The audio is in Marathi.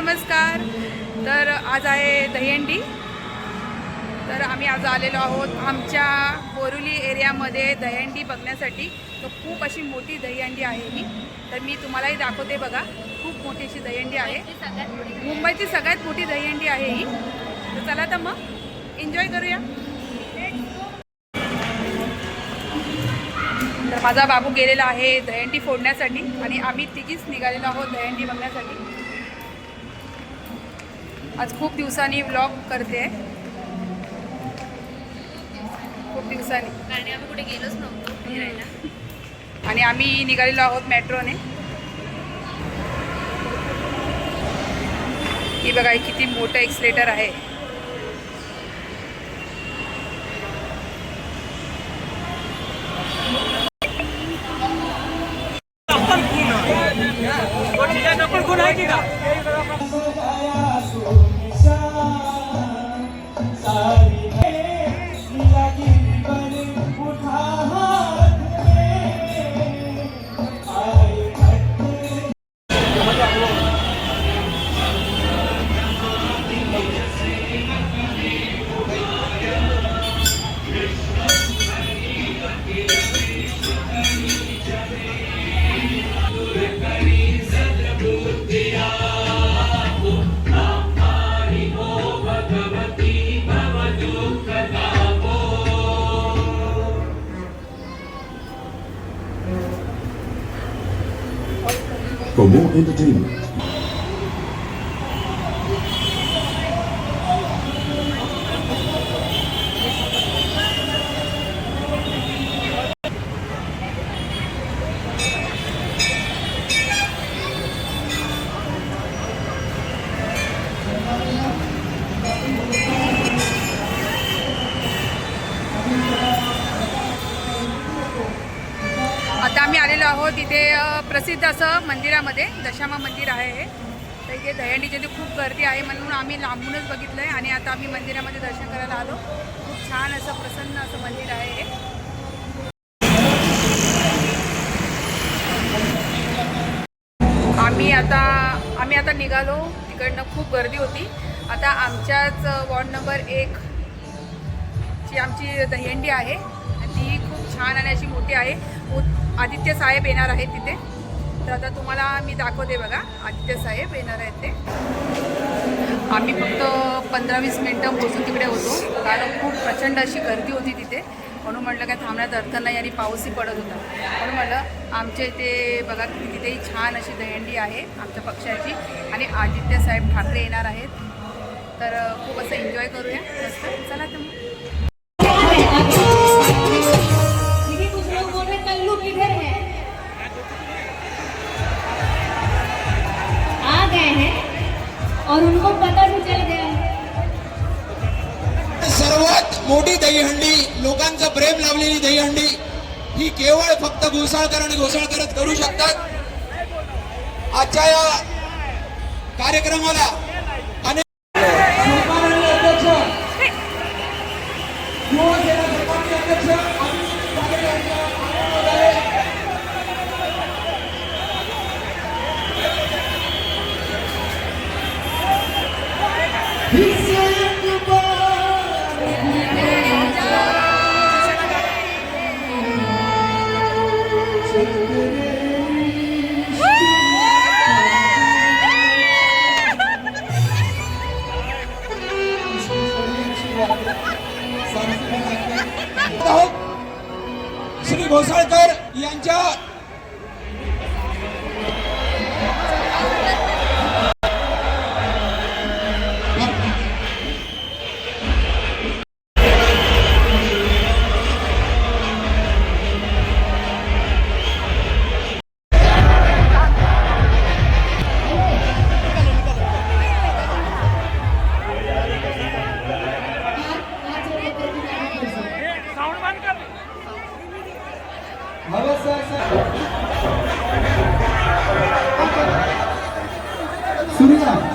नमस्कार. तर आज आहे दहीहंडी. तर आम्ही आज आलेलो आहोत आमच्या बोरुली एरियामध्ये दहीहंडी बघण्यासाठी. तर खूप अशी मोठी दहीहंडी आहे ही. तर मी तुम्हालाही दाखवते बघा. खूप मोठी अशी दहीहंडी आहे. मुंबईची सगळ्यात मोठी दहीहंडी आहे ही. तर चला तर मग एन्जॉय करूया. तर माझा बाबू गेलेला आहे दहीहंडी फोडण्यासाठी आणि आम्ही तिघीच निघालेलो आहोत दहीहंडी बघण्यासाठी. आज खूप दिवसांनी व्लॉग करते. खूप दिवसांनी. आम्ही कुठे गेलोच नव्हतो आणि आम्ही निघालेलो आहोत मेट्रोने. ही बघा किती मोठं एक्सलेटर आहे. i'm Yeah. For more entertainment, आहोत इथे प्रसिद्ध असं मंदिरामध्ये दशामा मंदिर आहे हे. तर इथे दहीहंडीची खूप गर्दी आहे म्हणून आम्ही लांबूनच बघितलं आहे आणि आता आम्ही मंदिरामध्ये दर्शन करायला आलो. खूप छान असं प्रसन्न असं मंदिर आहे हे. आम्ही आता आम्ही आता निघालो. तिकडनं खूप गर्दी होती. आता आमच्याच वॉर्ड नंबर एक ची आमची दहीहंडी आहे. ती खूप छान आणि अशी मोठी आहे. आदित्य साहेब येणार आहेत तिथे. तर आता तुम्हाला मी दाखवते बघा आदित्य साहेब येणार आहेत ते. आम्ही फक्त पंधरा वीस मिनटं पोचून तिकडे होतो. कारण खूप प्रचंड अशी गर्दी होती तिथे. म्हणून म्हटलं काय थांबण्यात अर्थ नाही आणि पाऊसही पडत होता. म्हणून म्हटलं आमच्या इथे बघा तिथेही छान अशी दहंडी आहे आमच्या पक्षाची. आणि आदित्य साहेब ठाकरे येणार आहेत. तर खूप असं एन्जॉय करूया. मस्त चला तर और उनको पता भी चल गया है। सर्वात मोठी दहीहंडी लोकांचं प्रेम लावलेली दहीहंडी ही केवळ फक्त घोसाळकर आणि घोसाळकरच करू शकतात. आजच्या या कार्यक्रमाला श्री घोसाळकर यांच्या सुनिया तेजस्वी